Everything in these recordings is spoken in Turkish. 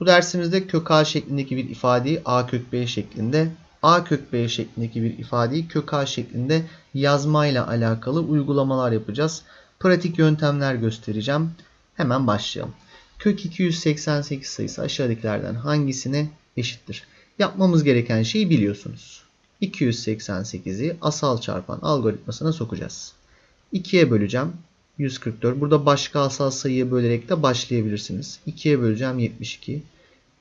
Bu dersimizde kök a şeklindeki bir ifadeyi a kök b şeklinde, a kök b şeklindeki bir ifadeyi kök a şeklinde yazmayla alakalı uygulamalar yapacağız. Pratik yöntemler göstereceğim. Hemen başlayalım. Kök 288 sayısı aşağıdakilerden hangisine eşittir? Yapmamız gereken şeyi biliyorsunuz. 288'i asal çarpan algoritmasına sokacağız. 2'ye böleceğim. 144. Burada başka asal sayıya bölerek de başlayabilirsiniz. 2'ye böleceğim 72.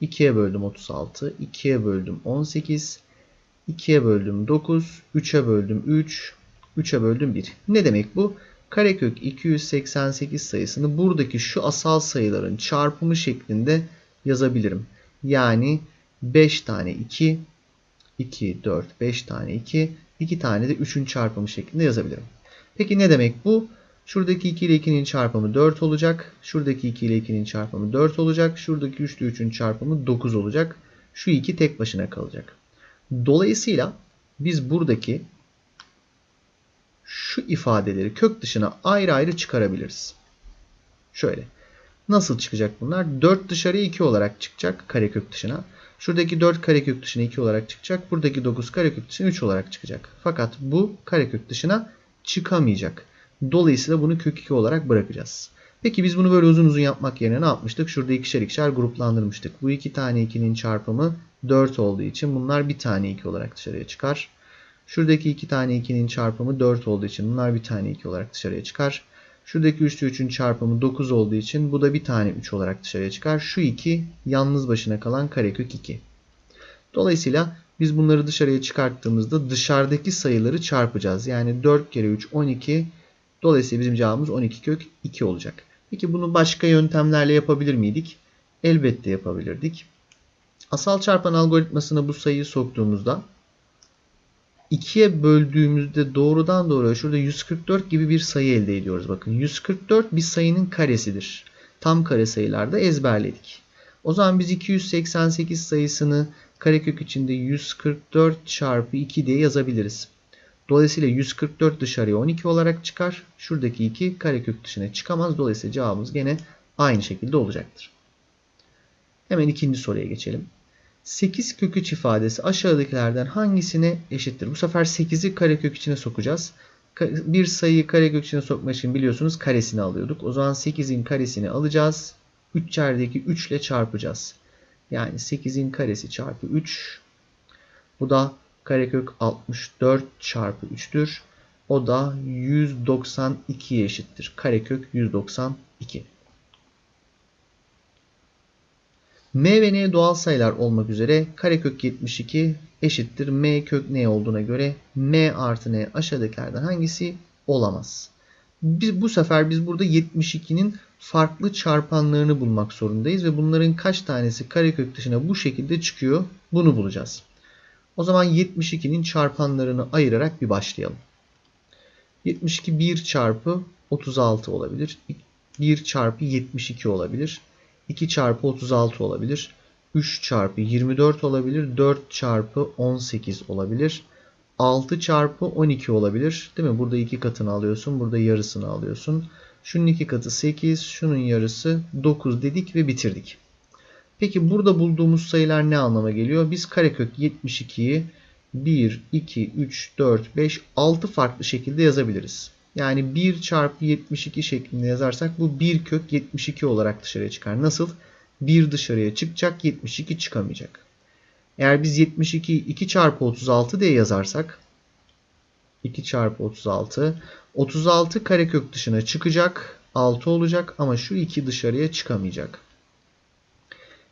2'ye böldüm 36. 2'ye böldüm 18. 2'ye böldüm 9. 3'e böldüm 3. 3'e böldüm 1. Ne demek bu? Karekök 288 sayısını buradaki şu asal sayıların çarpımı şeklinde yazabilirim. Yani 5 tane 2, 2, 4, 5 tane 2, 2 tane de 3'ün çarpımı şeklinde yazabilirim. Peki ne demek bu? Şuradaki 2 ile 2'nin çarpımı 4 olacak. Şuradaki 2 ile 2'nin çarpımı 4 olacak. Şuradaki 3 ile 3'ün çarpımı 9 olacak. Şu 2 tek başına kalacak. Dolayısıyla biz buradaki şu ifadeleri kök dışına ayrı ayrı çıkarabiliriz. Şöyle. Nasıl çıkacak bunlar? 4 dışarıya 2 olarak çıkacak karekök dışına. Şuradaki 4 karekök dışına 2 olarak çıkacak. Buradaki 9 karekök dışına 3 olarak çıkacak. Fakat bu karekök dışına çıkamayacak. Dolayısıyla bunu kök 2 olarak bırakacağız. Peki biz bunu böyle uzun uzun yapmak yerine ne yapmıştık? Şurada ikişer ikişer gruplandırmıştık. Bu iki tane 2'nin çarpımı 4 olduğu için bunlar bir tane 2 olarak dışarıya çıkar. Şuradaki iki tane 2'nin çarpımı 4 olduğu için bunlar bir tane 2 olarak dışarıya çıkar. Şuradaki 3 ile 3'ün çarpımı 9 olduğu için bu da bir tane 3 olarak dışarıya çıkar. Şu 2 yalnız başına kalan karekök 2. Dolayısıyla biz bunları dışarıya çıkarttığımızda dışarıdaki sayıları çarpacağız. Yani 4 kere 3 12. Dolayısıyla bizim cevabımız 12 kök 2 olacak. Peki bunu başka yöntemlerle yapabilir miydik? Elbette yapabilirdik. Asal çarpan algoritmasına bu sayıyı soktuğumuzda 2'ye böldüğümüzde doğrudan doğruya şurada 144 gibi bir sayı elde ediyoruz. Bakın 144 bir sayının karesidir. Tam kare sayılarda ezberledik. O zaman biz 288 sayısını karekök içinde 144 çarpı 2 diye yazabiliriz. Dolayısıyla 144 dışarıya 12 olarak çıkar. Şuradaki 2 karekök dışına çıkamaz. Dolayısıyla cevabımız gene aynı şekilde olacaktır. Hemen ikinci soruya geçelim. 8 kök 3 ifadesi aşağıdakilerden hangisine eşittir? Bu sefer 8'i karekök içine sokacağız. Bir sayıyı karekök içine sokmak için biliyorsunuz karesini alıyorduk. O zaman 8'in karesini alacağız. 3 içerideki 3 ile çarpacağız. Yani 8'in karesi çarpı 3. Bu da karekök 64 çarpı 3'tür. O da 192'ye eşittir. Karekök 192. M ve N doğal sayılar olmak üzere karekök 72 eşittir. M kök N olduğuna göre M artı N aşağıdakilerden hangisi olamaz? Biz, bu sefer biz burada 72'nin farklı çarpanlarını bulmak zorundayız ve bunların kaç tanesi karekök dışına bu şekilde çıkıyor bunu bulacağız. O zaman 72'nin çarpanlarını ayırarak bir başlayalım. 72 1 çarpı 36 olabilir. 1 çarpı 72 olabilir. 2 çarpı 36 olabilir. 3 çarpı 24 olabilir. 4 çarpı 18 olabilir. 6 çarpı 12 olabilir. Değil mi? Burada 2 katını alıyorsun. Burada yarısını alıyorsun. Şunun 2 katı 8. Şunun yarısı 9 dedik ve bitirdik. Peki burada bulduğumuz sayılar ne anlama geliyor? Biz karekök 72'yi 1, 2, 3, 4, 5, 6 farklı şekilde yazabiliriz. Yani 1 çarpı 72 şeklinde yazarsak bu 1 kök 72 olarak dışarıya çıkar. Nasıl? 1 dışarıya çıkacak 72 çıkamayacak. Eğer biz 72 2 çarpı 36 diye yazarsak 2 çarpı 36 36 karekök dışına çıkacak 6 olacak ama şu 2 dışarıya çıkamayacak.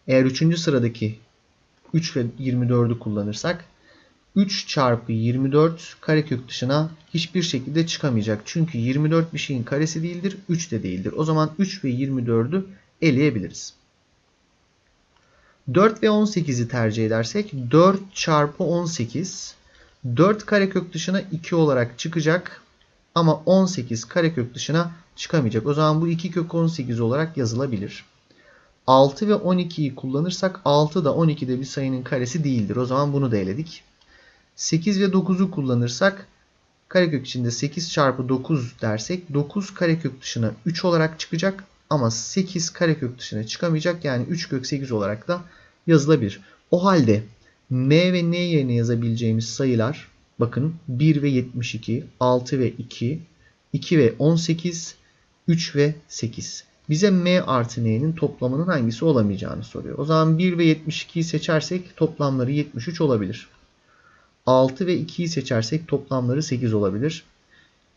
Eğer 3. sıradaki 3 ve 24'ü kullanırsak 3 çarpı 24 karekök dışına hiçbir şekilde çıkamayacak. Çünkü 24 bir şeyin karesi değildir, 3 de değildir. O zaman 3 ve 24'ü eleyebiliriz. 4 ve 18'i tercih edersek 4 çarpı 18 4 karekök dışına 2 olarak çıkacak ama 18 karekök dışına çıkamayacak. O zaman bu 2 kök 18 olarak yazılabilir. 6 ve 12'yi kullanırsak 6 da 12 de bir sayının karesi değildir. O zaman bunu da eledik. 8 ve 9'u kullanırsak karekök içinde 8 çarpı 9 dersek 9 karekök dışına 3 olarak çıkacak ama 8 karekök dışına çıkamayacak. Yani 3 kök 8 olarak da yazılabilir. O halde m ve n yerine yazabileceğimiz sayılar bakın 1 ve 72, 6 ve 2, 2 ve 18, 3 ve 8. Bize m artı n'nin toplamının hangisi olamayacağını soruyor. O zaman 1 ve 72'yi seçersek toplamları 73 olabilir. 6 ve 2'yi seçersek toplamları 8 olabilir.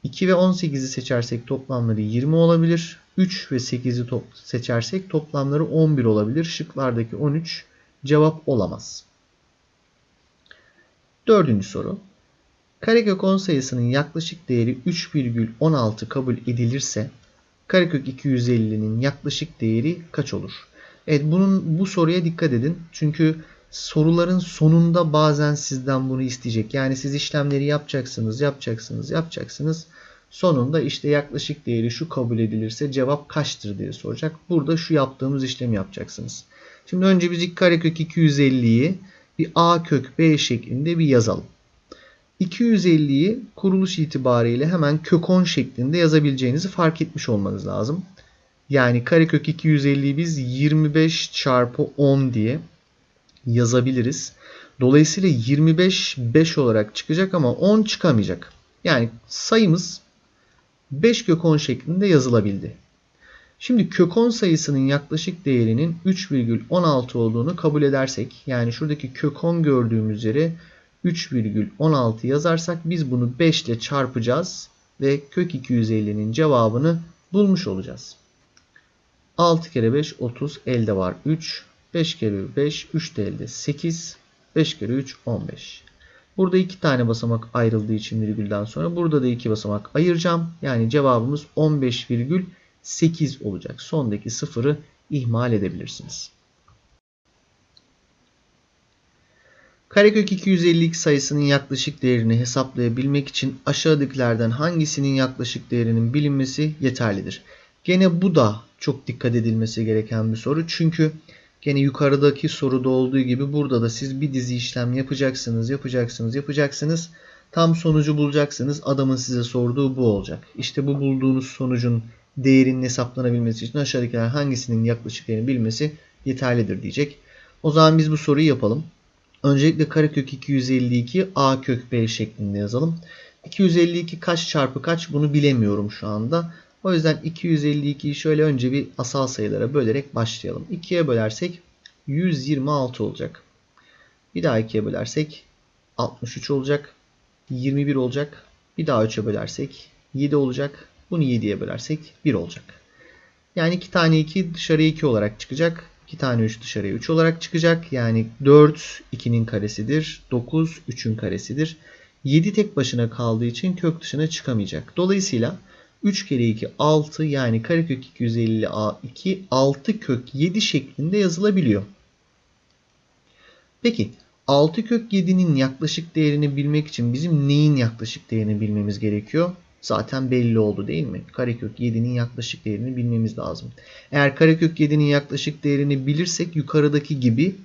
2 ve 18'i seçersek toplamları 20 olabilir. 3 ve 8'i top seçersek toplamları 11 olabilir. Şıklardaki 13 cevap olamaz. Dördüncü soru. Karekök 10 sayısının yaklaşık değeri 3,16 kabul edilirse karekök 250'nin yaklaşık değeri kaç olur? Evet bunun bu soruya dikkat edin. Çünkü soruların sonunda bazen sizden bunu isteyecek. Yani siz işlemleri yapacaksınız, yapacaksınız, yapacaksınız. Sonunda işte yaklaşık değeri şu kabul edilirse cevap kaçtır diye soracak. Burada şu yaptığımız işlemi yapacaksınız. Şimdi önce biz karekök 250'yi bir a kök b şeklinde bir yazalım. 250'yi kuruluş itibariyle hemen kök 10 şeklinde yazabileceğinizi fark etmiş olmanız lazım. Yani karekök 250'yi biz 25 çarpı 10 diye yazabiliriz. Dolayısıyla 25 5 olarak çıkacak ama 10 çıkamayacak. Yani sayımız 5 kök 10 şeklinde yazılabildi. Şimdi kök 10 sayısının yaklaşık değerinin 3,16 olduğunu kabul edersek yani şuradaki kök 10 gördüğümüz yere 3,16 yazarsak biz bunu 5 ile çarpacağız ve kök 250'nin cevabını bulmuş olacağız. 6 kere 5 30 elde var 3. 5 kere 5 3 de elde 8. 5 kere 3 15. Burada iki tane basamak ayrıldığı için virgülden sonra burada da iki basamak ayıracağım. Yani cevabımız 15,8 olacak. Sondaki sıfırı ihmal edebilirsiniz. Karekök 252 sayısının yaklaşık değerini hesaplayabilmek için aşağıdakilerden hangisinin yaklaşık değerinin bilinmesi yeterlidir? Gene bu da çok dikkat edilmesi gereken bir soru. Çünkü gene yukarıdaki soruda olduğu gibi burada da siz bir dizi işlem yapacaksınız, yapacaksınız, yapacaksınız. Tam sonucu bulacaksınız. Adamın size sorduğu bu olacak. İşte bu bulduğunuz sonucun değerinin hesaplanabilmesi için aşağıdakiler hangisinin yaklaşık değerini bilmesi yeterlidir diyecek. O zaman biz bu soruyu yapalım. Öncelikle karekök 252 a kök b şeklinde yazalım. 252 kaç çarpı kaç bunu bilemiyorum şu anda. O yüzden 252'yi şöyle önce bir asal sayılara bölerek başlayalım. 2'ye bölersek 126 olacak. Bir daha 2'ye bölersek 63 olacak. 21 olacak. Bir daha 3'e bölersek 7 olacak. Bunu 7'ye bölersek 1 olacak. Yani 2 tane 2 dışarıya 2 olarak çıkacak. 2 tane 3 dışarıya 3 olarak çıkacak. Yani 4 2'nin karesidir. 9 3'ün karesidir. 7 tek başına kaldığı için kök dışına çıkamayacak. Dolayısıyla 3 kere 2 6 yani karekök 250 a2 6 kök 7 şeklinde yazılabiliyor. Peki 6 kök 7'nin yaklaşık değerini bilmek için bizim neyin yaklaşık değerini bilmemiz gerekiyor? Zaten belli oldu değil mi? Karekök 7'nin yaklaşık değerini bilmemiz lazım. Eğer karekök 7'nin yaklaşık değerini bilirsek yukarıdaki gibi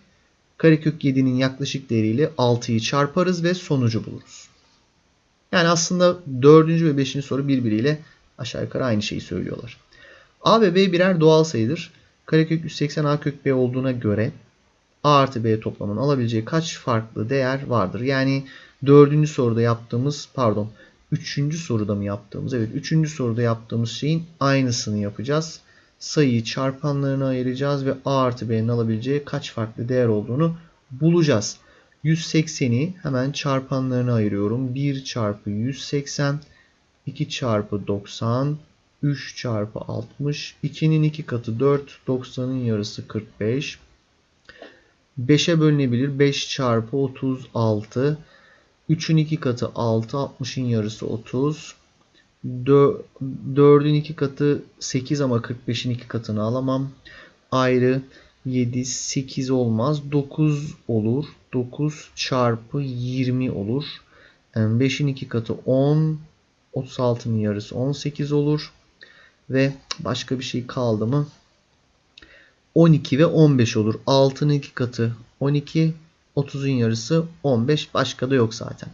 karekök 7'nin yaklaşık değeriyle 6'yı çarparız ve sonucu buluruz. Yani aslında 4. ve 5. soru birbiriyle aşağı yukarı aynı şeyi söylüyorlar. A ve B birer doğal sayıdır. Karekök 180 A kök B olduğuna göre A artı B toplamının alabileceği kaç farklı değer vardır? Yani 4. soruda yaptığımız pardon 3. soruda mı yaptığımız evet 3. soruda yaptığımız şeyin aynısını yapacağız. Sayıyı çarpanlarına ayıracağız ve A artı B'nin alabileceği kaç farklı değer olduğunu bulacağız. 180'i hemen çarpanlarına ayırıyorum. 1 çarpı 180 2 çarpı 90 3 çarpı 60 2'nin 2 katı 4 90'ın yarısı 45 5'e bölünebilir 5 çarpı 36 3'ün 2 katı 6 60'ın yarısı 30 4'ün 2 katı 8 ama 45'in 2 katını alamam ayrı 7 8 olmaz 9 olur 9 çarpı 20 olur 5'in 2 katı 10 36'nın yarısı 18 olur. Ve başka bir şey kaldı mı? 12 ve 15 olur. 6'nın 2 katı 12. 30'un yarısı 15. Başka da yok zaten.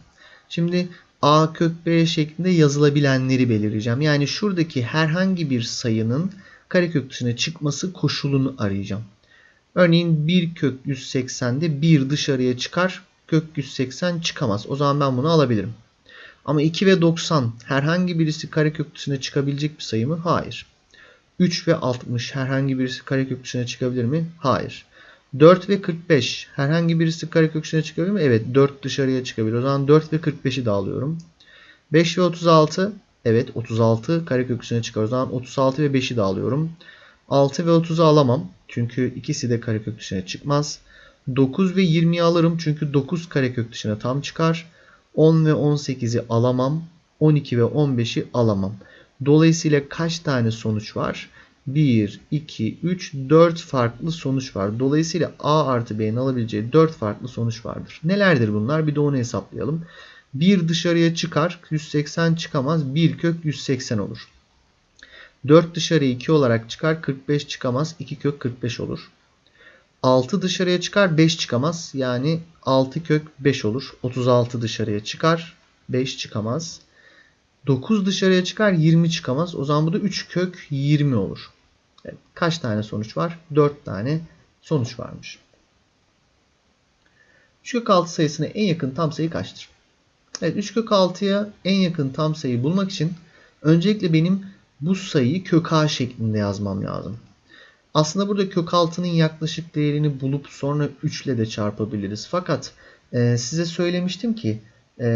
Şimdi A kök B şeklinde yazılabilenleri belirleyeceğim. Yani şuradaki herhangi bir sayının karekök dışına çıkması koşulunu arayacağım. Örneğin 1 kök 180'de 1 dışarıya çıkar. Kök 180 çıkamaz. O zaman ben bunu alabilirim. Ama 2 ve 90 herhangi birisi karekök dışına çıkabilecek bir sayı mı? Hayır. 3 ve 60 herhangi birisi karekök dışına çıkabilir mi? Hayır. 4 ve 45 herhangi birisi karekök dışına çıkabilir mi? Evet 4 dışarıya çıkabilir. O zaman 4 ve 45'i de alıyorum. 5 ve 36 evet 36 karekök dışına çıkar. O zaman 36 ve 5'i de alıyorum. 6 ve 30'u alamam. Çünkü ikisi de karekök dışına çıkmaz. 9 ve 20'yi alırım. Çünkü 9 karekök dışına tam çıkar. 10 ve 18'i alamam. 12 ve 15'i alamam. Dolayısıyla kaç tane sonuç var? 1, 2, 3, 4 farklı sonuç var. Dolayısıyla A artı B'nin alabileceği 4 farklı sonuç vardır. Nelerdir bunlar? Bir de onu hesaplayalım. 1 dışarıya çıkar. 180 çıkamaz. 1 kök 180 olur. 4 dışarıya 2 olarak çıkar. 45 çıkamaz. 2 kök 45 olur. 6 dışarıya çıkar. 5 çıkamaz. Yani 6 kök 5 olur. 36 dışarıya çıkar. 5 çıkamaz. 9 dışarıya çıkar 20 çıkamaz. O zaman bu da 3 kök 20 olur. Evet, kaç tane sonuç var? 4 tane sonuç varmış. 3 kök 6 sayısına en yakın tam sayı kaçtır? Evet 3 kök 6'ya en yakın tam sayıyı bulmak için öncelikle benim bu sayıyı kök a şeklinde yazmam lazım. Aslında burada kök 6'nın yaklaşık değerini bulup sonra 3 ile de çarpabiliriz. Fakat e, size söylemiştim ki e,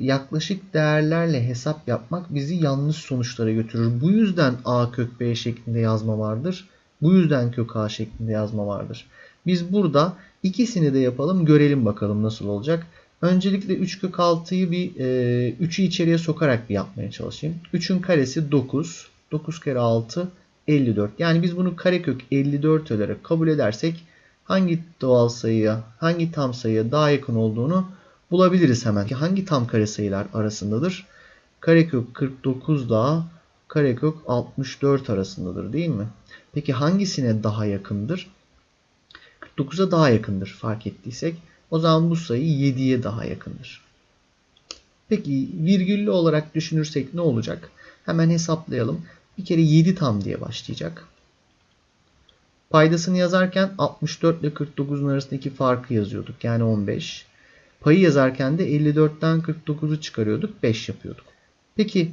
yaklaşık değerlerle hesap yapmak bizi yanlış sonuçlara götürür. Bu yüzden a kök b şeklinde yazma vardır. Bu yüzden kök a şeklinde yazma vardır. Biz burada ikisini de yapalım görelim bakalım nasıl olacak. Öncelikle 3 kök 6'yı bir e, 3'ü içeriye sokarak bir yapmaya çalışayım. 3'ün karesi 9. 9 kere 6 54. Yani biz bunu karekök 54 olarak kabul edersek hangi doğal sayıya, hangi tam sayıya daha yakın olduğunu bulabiliriz hemen. Hangi tam kare sayılar arasındadır? Karekök 49 daha karekök 64 arasındadır değil mi? Peki hangisine daha yakındır? 49'a daha yakındır fark ettiysek. O zaman bu sayı 7'ye daha yakındır. Peki virgüllü olarak düşünürsek ne olacak? Hemen hesaplayalım. Bir kere 7 tam diye başlayacak. Paydasını yazarken 64 ile 49'un arasındaki farkı yazıyorduk. Yani 15. Payı yazarken de 54'ten 49'u çıkarıyorduk. 5 yapıyorduk. Peki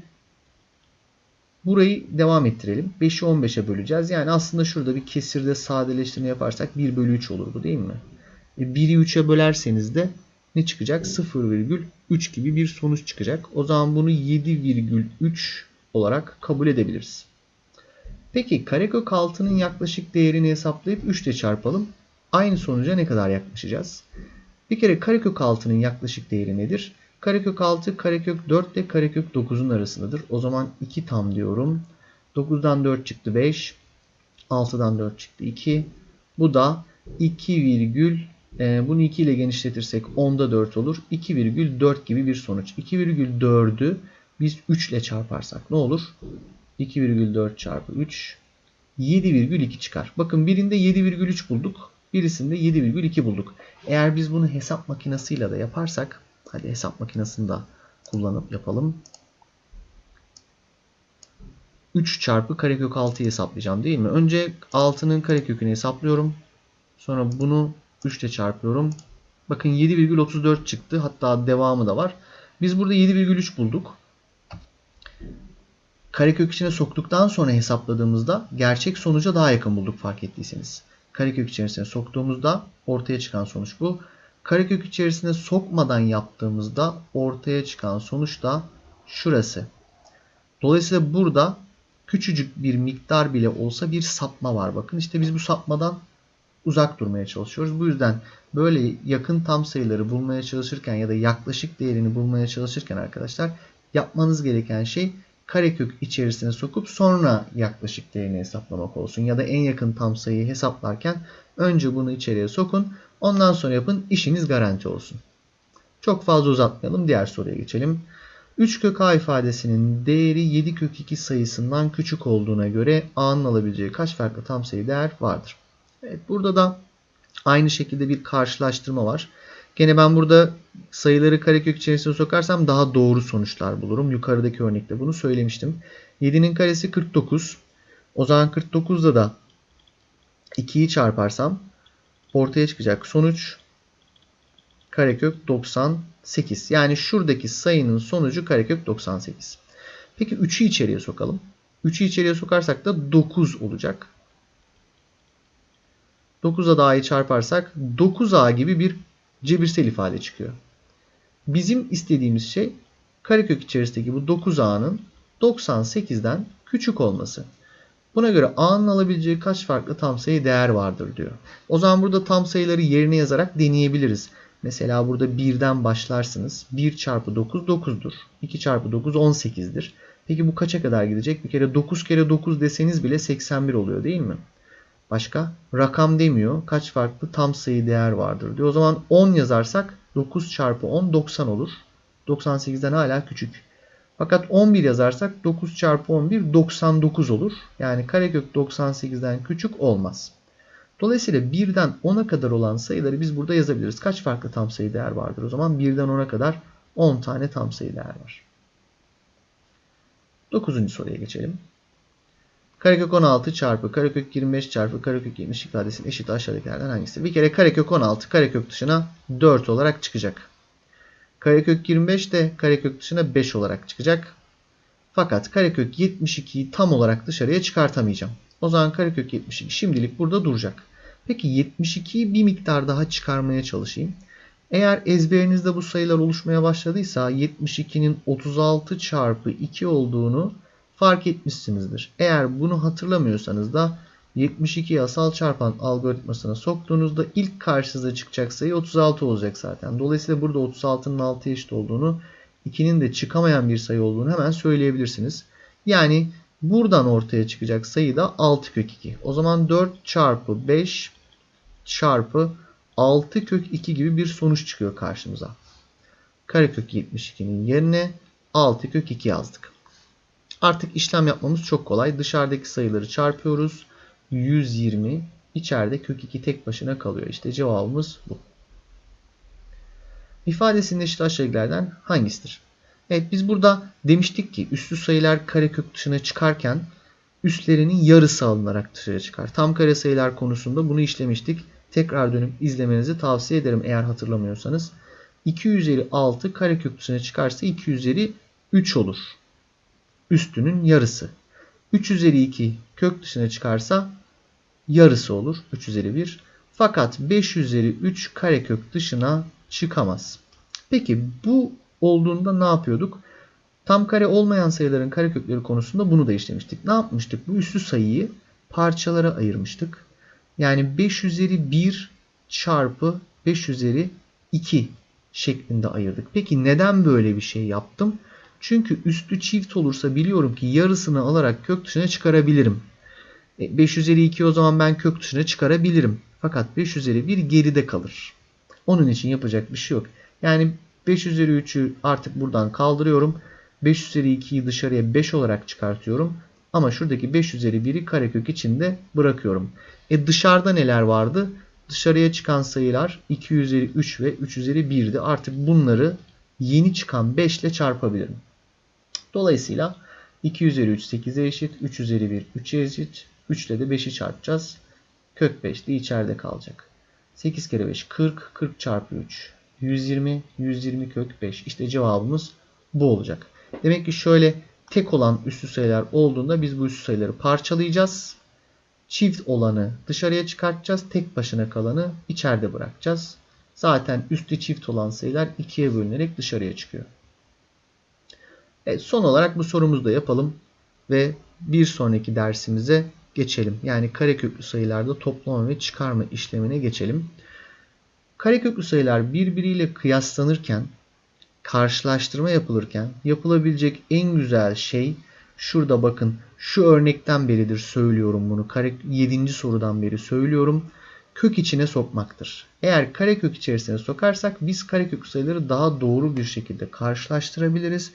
burayı devam ettirelim. 5'i 15'e böleceğiz. Yani aslında şurada bir kesirde sadeleştirme yaparsak 1 bölü 3 olur bu değil mi? 1'i E, 3'e bölerseniz de ne çıkacak? 0,3 gibi bir sonuç çıkacak. O zaman bunu 7,3 olarak kabul edebiliriz. Peki karekök 6'nın yaklaşık değerini hesaplayıp 3 ile çarpalım. Aynı sonuca ne kadar yaklaşacağız? Bir kere karekök 6'nın yaklaşık değeri nedir? Karekök 6 karekök 4 ile karekök 9'un arasındadır. O zaman 2 tam diyorum. 9'dan 4 çıktı 5. 6'dan 4 çıktı 2. Bu da 2 virgül e, bunu 2 ile genişletirsek 10'da 4 olur. 2,4 gibi bir sonuç. 2,4'ü biz 3 ile çarparsak ne olur? 2,4 çarpı 3 7,2 çıkar. Bakın birinde 7,3 bulduk. Birisinde 7,2 bulduk. Eğer biz bunu hesap makinesiyle de yaparsak hadi hesap makinesini de kullanıp yapalım. 3 çarpı karekök 6'yı hesaplayacağım değil mi? Önce 6'nın karekökünü hesaplıyorum. Sonra bunu 3 ile çarpıyorum. Bakın 7,34 çıktı. Hatta devamı da var. Biz burada 7,3 bulduk. Karekök içine soktuktan sonra hesapladığımızda gerçek sonuca daha yakın bulduk fark ettiyseniz. Karekök içerisine soktuğumuzda ortaya çıkan sonuç bu. Karekök içerisine sokmadan yaptığımızda ortaya çıkan sonuç da şurası. Dolayısıyla burada küçücük bir miktar bile olsa bir sapma var. Bakın işte biz bu sapmadan uzak durmaya çalışıyoruz. Bu yüzden böyle yakın tam sayıları bulmaya çalışırken ya da yaklaşık değerini bulmaya çalışırken arkadaşlar yapmanız gereken şey karekök içerisine sokup sonra yaklaşık değerini hesaplamak olsun. Ya da en yakın tam sayıyı hesaplarken önce bunu içeriye sokun. Ondan sonra yapın. işiniz garanti olsun. Çok fazla uzatmayalım. Diğer soruya geçelim. 3 kök a ifadesinin değeri 7 kök 2 sayısından küçük olduğuna göre a'nın alabileceği kaç farklı tam sayı değer vardır? Evet burada da aynı şekilde bir karşılaştırma var. Gene ben burada sayıları karekök içerisine sokarsam daha doğru sonuçlar bulurum. Yukarıdaki örnekte bunu söylemiştim. 7'nin karesi 49. O zaman 49'da da 2'yi çarparsam ortaya çıkacak sonuç karekök 98. Yani şuradaki sayının sonucu karekök 98. Peki 3'ü içeriye sokalım. 3'ü içeriye sokarsak da 9 olacak. 9'a da a'yı çarparsak 9a gibi bir cebirsel ifade çıkıyor. Bizim istediğimiz şey karekök içerisindeki bu 9a'nın 98'den küçük olması. Buna göre a'nın alabileceği kaç farklı tam sayı değer vardır diyor. O zaman burada tam sayıları yerine yazarak deneyebiliriz. Mesela burada 1'den başlarsınız. 1 çarpı 9 9'dur. 2 çarpı 9 18'dir. Peki bu kaça kadar gidecek? Bir kere 9 kere 9 deseniz bile 81 oluyor değil mi? Başka? Rakam demiyor. Kaç farklı tam sayı değer vardır diyor. O zaman 10 yazarsak 9 çarpı 10 90 olur. 98'den hala küçük. Fakat 11 yazarsak 9 çarpı 11 99 olur. Yani karekök 98'den küçük olmaz. Dolayısıyla 1'den 10'a kadar olan sayıları biz burada yazabiliriz. Kaç farklı tam sayı değer vardır o zaman? 1'den 10'a kadar 10 tane tam sayı değer var. 9. soruya geçelim. Karekök 16 çarpı karekök 25 çarpı karekök 70 ifadesinin eşit aşağıdakilerden hangisi? Bir kere karekök 16 karekök dışına 4 olarak çıkacak. Karekök 25 de karekök dışına 5 olarak çıkacak. Fakat karekök 72'yi tam olarak dışarıya çıkartamayacağım. O zaman karekök 72 şimdilik burada duracak. Peki 72'yi bir miktar daha çıkarmaya çalışayım. Eğer ezberinizde bu sayılar oluşmaya başladıysa 72'nin 36 çarpı 2 olduğunu fark etmişsinizdir. Eğer bunu hatırlamıyorsanız da 72'yi asal çarpan algoritmasına soktuğunuzda ilk karşınıza çıkacak sayı 36 olacak zaten. Dolayısıyla burada 36'nın 6'ya eşit olduğunu, 2'nin de çıkamayan bir sayı olduğunu hemen söyleyebilirsiniz. Yani buradan ortaya çıkacak sayı da 6 kök 2. O zaman 4 çarpı 5 çarpı 6 kök 2 gibi bir sonuç çıkıyor karşımıza. Karekök 72'nin yerine 6 kök 2 yazdık. Artık işlem yapmamız çok kolay. Dışarıdaki sayıları çarpıyoruz. 120 içeride kök 2 tek başına kalıyor. İşte cevabımız bu. İfadesinin eşit aşağıdakilerden hangisidir? Evet biz burada demiştik ki üslü sayılar karekök dışına çıkarken üstlerinin yarısı alınarak dışarı çıkar. Tam kare sayılar konusunda bunu işlemiştik. Tekrar dönüp izlemenizi tavsiye ederim eğer hatırlamıyorsanız. 2 üzeri 6 karekök dışına çıkarsa 2 üzeri 3 olur. Üstünün yarısı. 3 üzeri 2 kök dışına çıkarsa yarısı olur. 3 üzeri 1. Fakat 5 üzeri 3 karekök dışına çıkamaz. Peki bu olduğunda ne yapıyorduk? Tam kare olmayan sayıların karekökleri konusunda bunu da işlemiştik. Ne yapmıştık? Bu üslü sayıyı parçalara ayırmıştık. Yani 5 üzeri 1 çarpı 5 üzeri 2 şeklinde ayırdık. Peki neden böyle bir şey yaptım? Çünkü üstü çift olursa biliyorum ki yarısını alarak kök dışına çıkarabilirim. 5 e, üzeri 2 o zaman ben kök dışına çıkarabilirim. Fakat 5 üzeri 1 geride kalır. Onun için yapacak bir şey yok. Yani 5 üzeri 3'ü artık buradan kaldırıyorum. 5 üzeri 2'yi dışarıya 5 olarak çıkartıyorum. Ama şuradaki 5 üzeri 1'i karekök içinde bırakıyorum. E dışarıda neler vardı? Dışarıya çıkan sayılar 2 üzeri 3 ve 3 üzeri 1'di. Artık bunları yeni çıkan 5 ile çarpabilirim. Dolayısıyla 2 üzeri 3 8'e eşit. 3 üzeri 1 3'e eşit. 3 ile de 5'i çarpacağız. Kök 5 de içeride kalacak. 8 kere 5 40. 40 çarpı 3 120. 120 kök 5. İşte cevabımız bu olacak. Demek ki şöyle tek olan üstü sayılar olduğunda biz bu üstü sayıları parçalayacağız. Çift olanı dışarıya çıkartacağız. Tek başına kalanı içeride bırakacağız. Zaten üstü çift olan sayılar ikiye bölünerek dışarıya çıkıyor. Evet, son olarak bu sorumuzu da yapalım ve bir sonraki dersimize geçelim. Yani kareköklü sayılarda toplama ve çıkarma işlemine geçelim. Kareköklü sayılar birbiriyle kıyaslanırken, karşılaştırma yapılırken yapılabilecek en güzel şey şurada bakın şu örnekten beridir söylüyorum bunu. Kare, 7. sorudan beri söylüyorum. Kök içine sokmaktır. Eğer karekök içerisine sokarsak biz karekök sayıları daha doğru bir şekilde karşılaştırabiliriz.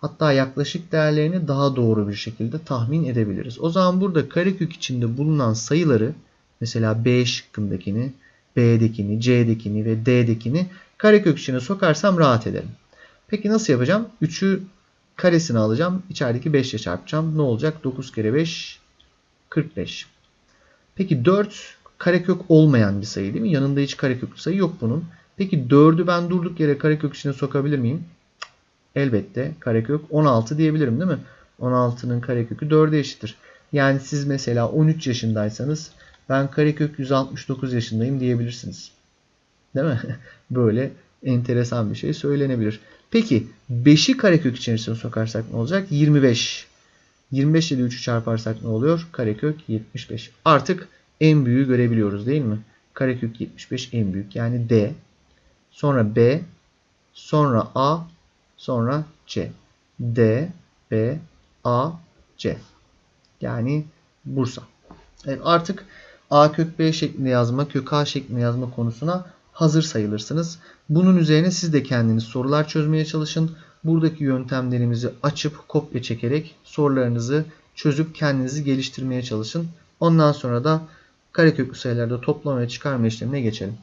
Hatta yaklaşık değerlerini daha doğru bir şekilde tahmin edebiliriz. O zaman burada karekök içinde bulunan sayıları mesela B şıkkındakini, B'dekini, C'dekini ve D'dekini karekök içine sokarsam rahat ederim. Peki nasıl yapacağım? 3'ü karesini alacağım. İçerideki 5 ile çarpacağım. Ne olacak? 9 kere 5 45. Peki 4 karekök olmayan bir sayı değil mi? Yanında hiç kareköklü sayı yok bunun. Peki 4'ü ben durduk yere karekök içine sokabilir miyim? Elbette karekök 16 diyebilirim değil mi? 16'nın karekökü 4'e eşittir. Yani siz mesela 13 yaşındaysanız ben karekök 169 yaşındayım diyebilirsiniz. Değil mi? Böyle enteresan bir şey söylenebilir. Peki 5'i karekök içerisine sokarsak ne olacak? 25. 25 ile 3'ü çarparsak ne oluyor? Karekök 75. Artık en büyüğü görebiliyoruz değil mi? Karekök 75 en büyük. Yani D. Sonra B. Sonra A. Sonra C. D. B. A. C. Yani Bursa. Evet, artık A kök B şeklinde yazma, kök A şeklinde yazma konusuna hazır sayılırsınız. Bunun üzerine siz de kendiniz sorular çözmeye çalışın. Buradaki yöntemlerimizi açıp kopya çekerek sorularınızı çözüp kendinizi geliştirmeye çalışın. Ondan sonra da kareköklü sayılarda toplama ve çıkarma işlemine geçelim.